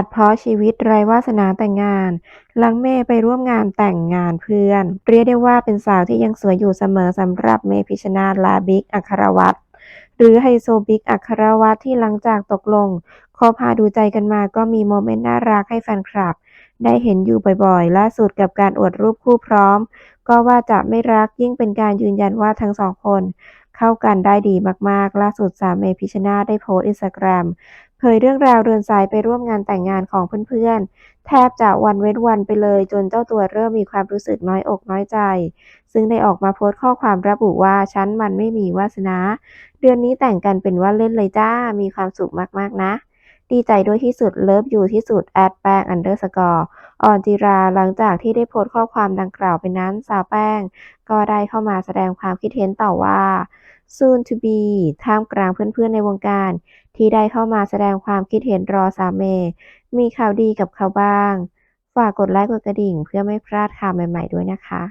ตัดเพ้อชีวิตไร้วาสนาแต่งงาน หลังเมย์ไปร่วมงานแต่งงานเพื่อน เรียกได้ว่าเป็นสาวที่ยังสวยอยู่เสมอสำหรับเมย์พิชชนาละบิ๊กอัครวัตรหรือไฮโซบิกอัครวัตรที่หลังจากตกลงคบหาดูใจกันมาก็มีโมเมนต์น่ารักให้แฟนคลับ ได้เห็นอยู่บ่อยๆ ล่าสุดกับการอวดรูปคู่พร้อม ก็ว่าจะไม่รักยิ่งเป็นการยืนยันว่าทั้งสองคน เข้ากันได้ดีมากๆ ล่าสุดสาวเมพิชนาได้โพสต์อินสตาแกรมเผยเรื่องราวเดินสายไปร่วมงานแต่งงานของเพื่อนๆ แทบจะวันเว้นวันไปเลย จนเจ้าตัวเริ่มมีความรู้สึกน้อยอกน้อยใจ ซึ่งได้ออกมาโพสต์ข้อความระบุว่า ฉันมันไม่มีวาสนา เดือนนี้แต่งกันเป็นว่าเล่นเลยจ้า มีความสุขมากๆนะ ดีใจด้วยที่สุด เลิฟอยู่ที่สุด แอดแป้งอันเดอร์สกอร์ออนจิราหลังจากที่ได้โพสต์ข้อความดังกล่าวไปนั้น สาวแป้ง ก็ได้เข้ามาแสดงความคิดเห็นต่อว่า soon to be ท่ามกลางเพื่อนๆในวงการ ที่ได้เข้ามาแสดงความคิดเห็นรอสาเม มีข่าวดีกับเขาบ้าง ฝากกดไลค์กดกระดิ่งเพื่อไม่พลาดข่าวใหม่ๆด้วยนะคะ